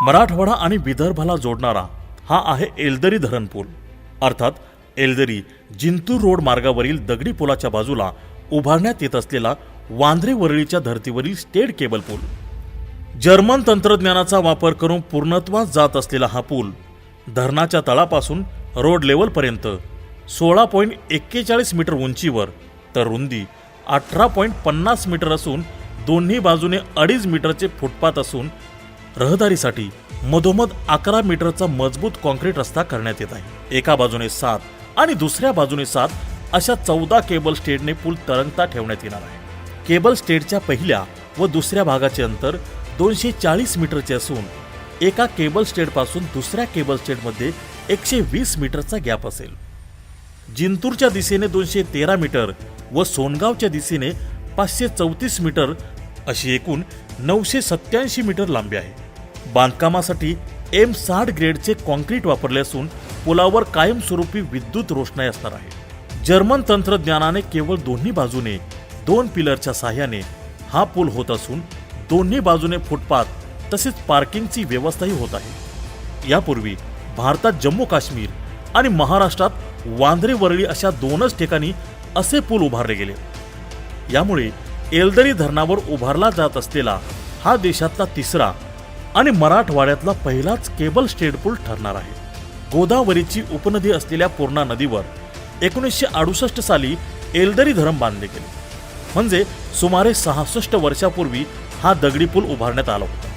मराठवाडा आणि विदर्भाला जोडणारा हा आहे एलदरी धरण पूल अर्थात एलदरी जिंतूर रोड मार्गावरील दगडी पुलाच्या बाजूला उभारण्यात येत असलेला वांद्रे वरळीच्या धर्तीवरील स्टेट केबल पूल. जर्मन तंत्रज्ञानाचा वापर करून पूर्णत्वास जात असलेला हा पूल धरणाच्या तळापासून रोड लेवलपर्यंत सोळा पॉईंट एक्केचाळीस मीटर उंचीवर तर रुंदी अठरा पॉईंट पन्नास मीटर असून दोन्ही बाजूने अडीच मीटरचे फुटपाथ असून रहदारीसाठी मधोमध अकरा मीटरचा मजबूत कॉन्क्रीट रस्ता करण्यात येत आहे. एका बाजूने सात आणि दुसऱ्या बाजूने सात अशा चौदा केबल स्टेडने पूल तरंगता ठेवण्यात येणार आहे. केबल स्टेडच्या पहिल्या व दुसऱ्या भागाचे अंतर दोनशे चाळीस मीटरचे असून एका केबल स्टेडपासून दुसऱ्या केबल स्टेडमध्ये एकशे वीस मीटरचा गॅप असेल. जिंतूरच्या दिशेने दोनशे तेरा मीटर व सोनगावच्या दिशेने पाचशे चौतीस मीटर अशी एकूण नऊशे सत्याऐंशी मीटर लांबी आहे. बांधकामासाठी एम साठ ग्रेडचे कॉन्क्रीट वापरले असून पुलावर कायमस्वरूपी विद्युत रोषणाई असणार आहे. जर्मन तंत्रज्ञानाने केवळ दोन्ही बाजूने दोन पिलरच्या साह्याने हा पूल होत असून दोन्ही बाजूने फुटपाथ तसेच पार्किंगची व्यवस्थाही होत आहे. यापूर्वी भारतात जम्मू काश्मीर आणि महाराष्ट्रात वांद्रे वरळी अशा दोनच ठिकाणी असे पूल उभारले गेले. यामुळे एलदरी धरणावर उभारला जात असलेला हा देशातला तिसरा आणि मराठवाड्यातला पहिलाच केबल स्टेट पूल ठरणार आहे. गोदावरीची उपनदी असलेल्या पूर्णा नदीवर एकोणीसशे अडुसष्ट साली एलदरी धरण बांधले गेले. म्हणजे सुमारे सहासष्ट वर्षापूर्वी हा दगडी पूल उभारण्यात आला होता.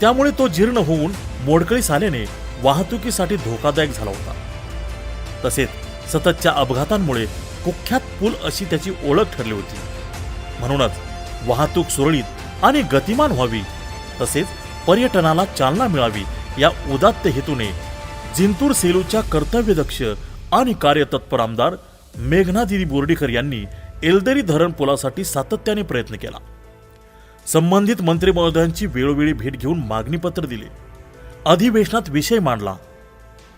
त्यामुळे तो जीर्ण होऊन मोडकळीस आल्याने वाहतुकीसाठी धोकादायक झाला होता. तसेच सततच्या अपघातांमुळे कुख्यात पूल अशी त्याची ओळख ठरली होती. म्हणूनच वाहतूक सुरळीत आणि गतिमान व्हावी तसेच पर्यटनाला चालना मिळावी या उदात्त हेतूने जिंतूर सेलूच्या कर्तव्यदक्ष आणि कार्यतत्पर आमदार मेघनादिदी बोर्डीकर यांनी एलदरी धरण पुलासाठी सातत्याने प्रयत्न केला. संबंधित मंत्री महोदयांची वेळोवेळी भेट घेऊन मागणीपत्र दिले. अधिवेशनात विषय मांडला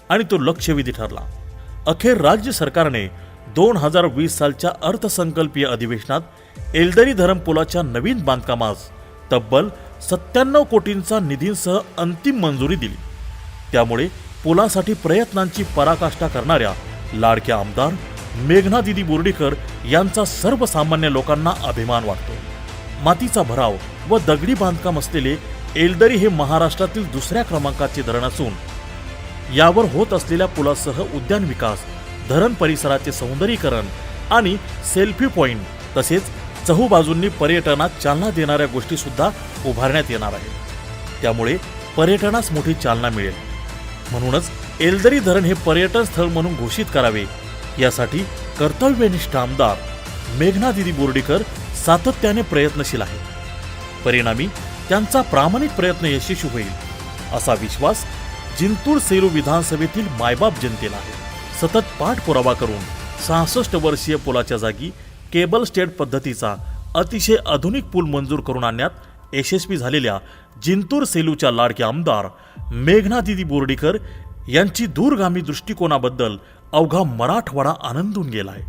आणि तो लक्षवेधी ठरला. अखेर राज्य सरकारने दोन हजार वीस सालच्या अर्थसंकल्पीय अधिवेशनात एलदरी धरण पुलाच्या नवीन बांधकामास तब्बल सत्त्याण्णव कोटींचा निधींसह अंतिम मंजुरी दिली. त्यामुळे पुलासाठी प्रयत्नांची पराकाष्ठा करणाऱ्या लाडक्या आमदार मेघना दिदी बोर्डीकर यांचा सर्वसामान्य लोकांना अभिमान वाटतो. मातीचा भराव व दगडी बांधकाम असलेले एलदरी हे महाराष्ट्रातील दुसऱ्या क्रमांकाचे धरण असून यावर होत असलेल्या पुलासह उद्यान विकास धरण परिसराचे सौंदर्यीकरण आणि सेल्फी पॉइंट तसेच चहूबाजूंनी पर्यटनात चालना देणाऱ्या गोष्टी सुद्धा उभारण्यात येणार आहेत. त्यामुळे पर्यटनास मोठी चालना मिळेल. म्हणूनच एलदरी धरण हे पर्यटन स्थळ म्हणून घोषित करावे. यासाठी कर्तव्यनिष्ठ आमदार मेघनादिदी बोर्डीकर सातत्याने प्रयत्नशील आहेत. परिणामी त्यांचा प्रामाणिक प्रयत्न यशस्वी होईल असा विश्वास जिंतूर सेलू विधानसभेतील मायबाप जनतेला आहे. सतत पाठपुरावा करून सहासष्ट वर्षीय पुलाच्या जागी केबल स्टेट पद्धतीचा अतिशय आधुनिक पूल मंजूर करून आणण्यात यशस्वी झालेल्या जिंतूर सेलूच्या लाडक्या आमदार मेघनादिदी बोर्डीकर यांची दूरगामी दृष्टिकोनाबद्दल अवघा मराठवाडा आनंदून गेलाय.